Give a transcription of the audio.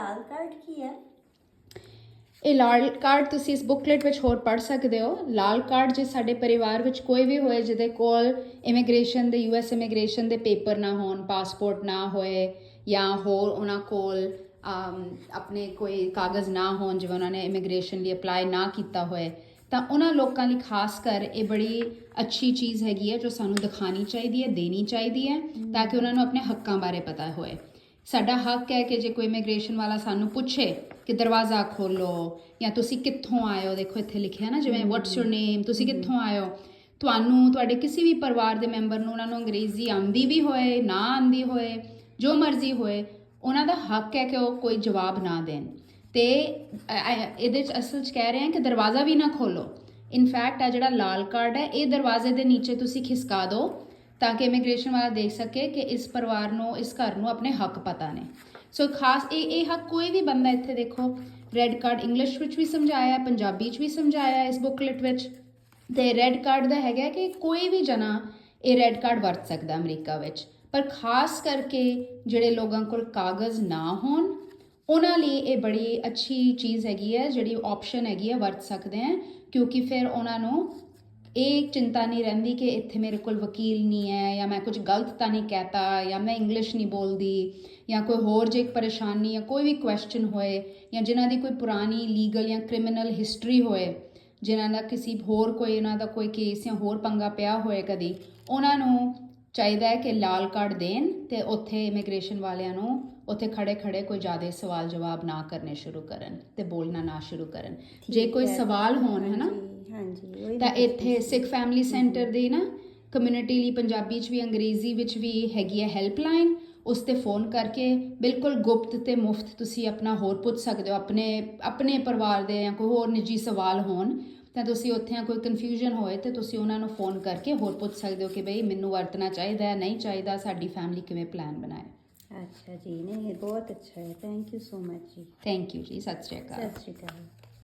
ਲਾਲ card ਕੀ ਹੈ? ਇਹ ਲਾਲ card ਤੁਸੀਂ ਇਸ ਬੁਕਲੇਟ ਵਿੱਚ ਹੋਰ ਪੜ੍ਹ ਸਕਦੇ ਹੋ। ਲਾਲ ਕਾਰਡ ਜੇ ਸਾਡੇ ਪਰਿਵਾਰ ਵਿੱਚ ਕੋਈ ਵੀ ਹੋਏ, ਜਿਹਦੇ ਕੋਲ ਇਮੀਗ੍ਰੇਸ਼ਨ ਦੇ ਯੂਐਸ ਇਮੀਗ੍ਰੇਸ਼ਨ ਦੇ ਪੇਪਰ ਨਾ ਹੋਣ ਪਾਸਪੋਰਟ ਨਾ ਹੋਏ, ਜਾਂ ਹੋਰ ਉਹਨਾਂ ਕੋਲ ਆਪਣੇ ਕੋਈ ਕਾਗਜ਼ ਨਾ ਹੋਣ, ਜਿਵੇਂ ਉਹਨਾਂ ਨੇ ਇਮੀਗ੍ਰੇਸ਼ਨ ਲਈ ਅਪਲਾਈ ਨਾ ਕੀਤਾ ਹੋਏ, ਤਾਂ ਉਹਨਾਂ ਲੋਕਾਂ ਲਈ ਖਾਸ ਕਰ ਇਹ ਬੜੀ ਅੱਛੀ ਚੀਜ਼ ਹੈਗੀ ਹੈ ਜੋ ਸਾਨੂੰ ਦਿਖਾਣੀ ਚਾਹੀਦੀ ਹੈ, ਦੇਣੀ ਚਾਹੀਦੀ ਹੈ, ਤਾਂ ਕਿ ਉਹਨਾਂ ਨੂੰ ਆਪਣੇ ਹੱਕਾਂ ਬਾਰੇ ਪਤਾ ਹੋਏ। ਸਾਡਾ ਹੱਕ ਹੈ ਕਿ ਜੇ ਕੋਈ ਇਮੀਗ੍ਰੇਸ਼ਨ ਵਾਲਾ ਸਾਨੂੰ ਪੁੱਛੇ ਕਿ ਦਰਵਾਜ਼ਾ ਖੋਲੋ ਜਾਂ ਤੁਸੀਂ ਕਿੱਥੋਂ ਆਏ ਹੋ ਦੇਖੋ ਇੱਥੇ ਲਿਖਿਆ ਨਾ ਜਿਵੇਂ ਵਾਟਸ ਯੂਰ ਨੇਮ ਤੁਸੀਂ ਕਿੱਥੋਂ ਆਏ ਹੋ ਤੁਹਾਨੂੰ ਤੁਹਾਡੇ ਕਿਸੇ ਵੀ ਪਰਿਵਾਰ ਦੇ ਮੈਂਬਰ ਨੂੰ ਉਹਨਾਂ ਨੂੰ ਅੰਗਰੇਜ਼ੀ ਆਂਦੀ ਵੀ ਹੋਏ ਨਾ ਆਂਦੀ ਹੋਏ ਜੋ ਮਰਜ਼ੀ ਹੋਏ ਉਹਨਾਂ ਦਾ ਹੱਕ ਹੈ ਕਿ ਉਹ ਕੋਈ ਜਵਾਬ ਨਾ ਦੇਣ। ਤੇ ਇਹਦੇ ਚ ਅਸਲ ਚ ਕਹਿ ਰਹੇ ਹਾਂ ਕਿ ਦਰਵਾਜ਼ਾ ਵੀ ਨਾ ਖੋਲੋ ਇਨਫੈਕਟ ਆ ਜਿਹੜਾ ਲਾਲ ਕਾਰਡ ਹੈ ਇਹ ਦਰਵਾਜ਼ੇ ਦੇ ਨੀਚੇ ਤੁਸੀਂ ਖਿਸਕਾ ਦਿਓ। ਤਾਂ ਕਿ ਇਮੀਗ੍ਰੇਸ਼ਨ ਵਾਲਾ ਦੇਖ ਸਕੇ ਕਿ ਇਸ ਪਰਿਵਾਰ ਨੂੰ, ਇਸ ਘਰ ਨੂੰ ਆਪਣੇ ਹੱਕ ਪਤਾ ਨੇ। ਸੋ ਖਾਸ ਇਹ ਇਹ ਹੱਕ ਕੋਈ ਵੀ ਬੰਦਾ ਇੱਥੇ ਦੇਖੋ ਰੈੱਡ ਕਾਰਡ ਇੰਗਲਿਸ਼ ਵਿੱਚ ਵੀ ਸਮਝਾਇਆ, ਪੰਜਾਬੀ 'ਚ ਵੀ ਸਮਝਾਇਆ ਇਸ ਬੁਕਲੇਟ ਵਿੱਚ। ਤੇ ਰੈੱਡ ਕਾਰਡ ਦਾ ਹੈਗਾ ਕਿ ਕੋਈ ਵੀ ਜਣਾ ਇਹ ਰੈੱਡ ਕਾਰਡ ਵਰਤ ਸਕਦਾ ਅਮਰੀਕਾ ਵਿੱਚ। ਪਰ ਖਾਸ ਕਰਕੇ ਜਿਹੜੇ ਲੋਕਾਂ ਕੋਲ ਕਾਗਜ਼ ਨਾ ਹੋਣ, ਉਹਨਾਂ ਲਈ ਇਹ ਬੜੀ ਅੱਛੀ ਚੀਜ਼ ਹੈਗੀ ਹੈ, ਜਿਹੜੀ ਆਪਸ਼ਨ ਹੈਗੀ ਹੈ ਵਰਤ ਸਕਦੇ ਆ ਕਿਉਂਕਿ ਫਿਰ ਉਹਨਾਂ ਨੂੰ ਇਹ ਚਿੰਤਾ ਨਹੀਂ ਰਹਿੰਦੀ ਕਿ ਇੱਥੇ ਮੇਰੇ ਕੋਲ ਵਕੀਲ ਨਹੀਂ ਹੈ ਜਾਂ ਮੈਂ ਕੁਝ ਗਲਤ ਤਾਂ ਨਹੀਂ ਕਹਤਾ ਜਾਂ ਮੈਂ ਇੰਗਲਿਸ਼ ਨਹੀਂ ਬੋਲਦੀ ਜਾਂ ਕੋਈ ਹੋਰ ਜੇ ਇੱਕ ਪਰੇਸ਼ਾਨੀ ਜਾਂ ਕੋਈ ਵੀ ਕੁਐਸਚਨ ਹੋਏ ਜਾਂ ਜਿਨ੍ਹਾਂ ਦੀ ਕੋਈ ਪੁਰਾਣੀ ਲੀਗਲ ਜਾਂ ਕ੍ਰਿਮੀਨਲ ਹਿਸਟਰੀ ਹੋਏ ਜਿਨ੍ਹਾਂ ਦਾ ਕਿਸੇ ਹੋਰ ਕੋਈ ਉਹਨਾਂ ਦਾ ਕੋਈ ਕੇਸ ਜਾਂ ਹੋਰ ਪੰਗਾ ਪਿਆ ਹੋਏ ਕਦੀ ਉਹਨਾਂ ਨੂੰ ਚਾਹੀਦਾ ਹੈ ਕਿ ਲਾਲ ਕਾਰਡ ਦੇਣ ਤੇ ਉੱਥੇ ਇਮੀਗ੍ਰੇਸ਼ਨ ਵਾਲਿਆਂ ਨੂੰ ਉੱਥੇ ਖੜੇ ਖੜੇ ਕੋਈ ਜ਼ਿਆਦਾ ਸਵਾਲ ਜਵਾਬ ਨਾ ਕਰਨੇ ਸ਼ੁਰੂ ਕਰਨ ਤੇ ਬੋਲਣਾ ਨਾ ਸ਼ੁਰੂ ਕਰਨ। ਜੇ ਕੋਈ। ਸਵਾਲ ਹੋਣ ਹੈ ਨਾ ਹਾਂਜੀ, ਉਹੀ ਤਾਂ ਮੈਂ ਇੱਥੇ ਸਿੱਖ ਫੈਮਿਲੀ ਸੈਂਟਰ ਦੀ ਨਾ ਕਮਿਊਨਿਟੀ ਲਈ ਪੰਜਾਬੀ 'ਚ ਵੀ ਅੰਗਰੇਜ਼ੀ ਵਿੱਚ ਵੀ ਹੈਗੀ ਹੈ ਹੈਲਪਲਾਈਨ ਉਸ ਤੇ ਫੋਨ ਕਰਕੇ ਬਿਲਕੁਲ ਗੁਪਤ ਤੇ ਮੁਫਤ ਤੁਸੀਂ ਆਪਣਾ ਹੋਰ ਪੁੱਛ ਸਕਦੇ ਹੋ ਆਪਣੇ ਆਪਣੇ ਪਰਿਵਾਰ ਦੇ ਜਾਂ ਕੋਈ ਹੋਰ ਨਿੱਜੀ ਸਵਾਲ ਹੋਣ ਤਾਂ ਤੁਸੀਂ ਉੱਥੇ ਆ ਕੋਈ ਕਨਫਿਊਜ਼ਨ ਹੋਏ ਤੇ ਤੁਸੀਂ ਉਹਨਾਂ ਨੂੰ ਫੋਨ ਕਰਕੇ ਹੋਰ ਪੁੱਛ ਸਕਦੇ ਹੋ ਕਿ ਬਈ ਮੈਨੂੰ ਵਰਤਣਾ ਚਾਹੀਦਾ ਹੈ ਨਹੀਂ ਚਾਹੀਦਾ ਸਾਡੀ ਫੈਮਿਲੀ ਕਿਵੇਂ ਪਲਾਨ ਬਣਾਏ। ਅੱਛਾ ਜੀ ਨਹੀਂ ਇਹ ਬਹੁਤ ਅੱਛਾ ਹੈ ਥੈਂਕ ਯੂ ਸੋ ਮਚ ਜੀ। ਥੈਂਕ ਯੂ ਜੀ ਸਤਿ ਸ਼੍ਰੀ ਅਕਾਲ। ਸਤਿ ਸ਼੍ਰੀ ਅਕਾਲ।